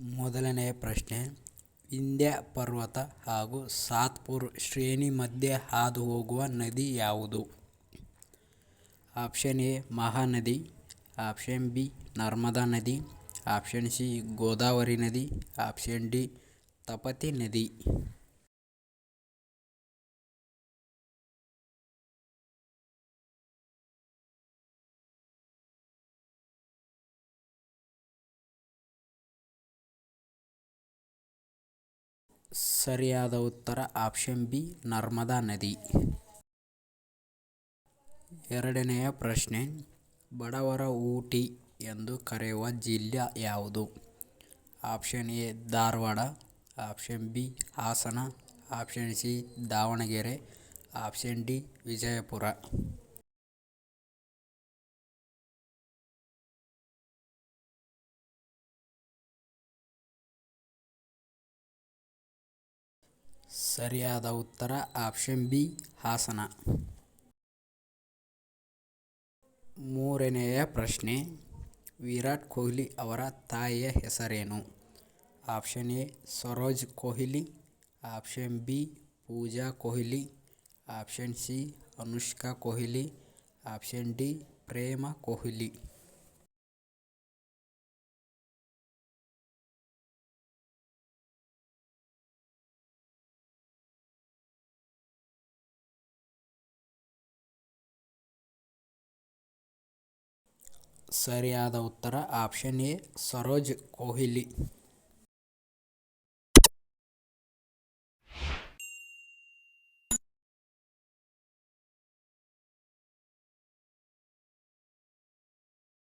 ಮೊದಲನೆಯ ಪ್ರಶ್ನೆ, ವಿಂಧ್ಯ ಪರ್ವತ ಹಾಗೂ ಸಾತ್ಪುರ್ ಶ್ರೇಣಿ ಮಧ್ಯೆ ಹಾದು ಹೋಗುವ ನದಿ ಯಾವುದು? Option A, Mahanadi, option B, Narmada ನದಿ, ಆಪ್ಷನ್ ಸಿ, ಗೋದಾವರಿ ನದಿ, ಆಪ್ಷನ್ ಡಿ, ತಪತಿ ನದಿ. ಸರಿಯಾದ ಉತ್ತರ ಆಪ್ಷನ್ ಬಿ, ನರ್ಮದಾ ನದಿ. ಎರಡನೆಯ ಪ್ರಶ್ನೆ, ಬಡವರ ಊಟಿ ಎಂದು ಕರೆಯುವ ಜಿಲ್ಲೆ ಯಾವುದು? Option A, Dharwad. Option B, Hassan. Option C, Davanagere. Option D, Vijayapura. ಸರಿಯಾದ ಉತ್ತರ ಆಪ್ಷನ್ ಬಿ, ಹಾಸನ. ಮೂರನೆಯ ಪ್ರಶ್ನೆ, ವಿರಾಟ್ ಕೊಹ್ಲಿ ಅವರ ತಾಯಿಯ ಹೆಸರೇನು? Option A, Saroj Kohli. Option B, Pooja Kohli. Option C, Anushka Kohli. Option D, Prema Kohli. ಸರಿಯಾದ ಉತ್ತರ ಆಪ್ಷನ್ ಎ ಸರೋಜ್ ಕೊಹ್ಲಿ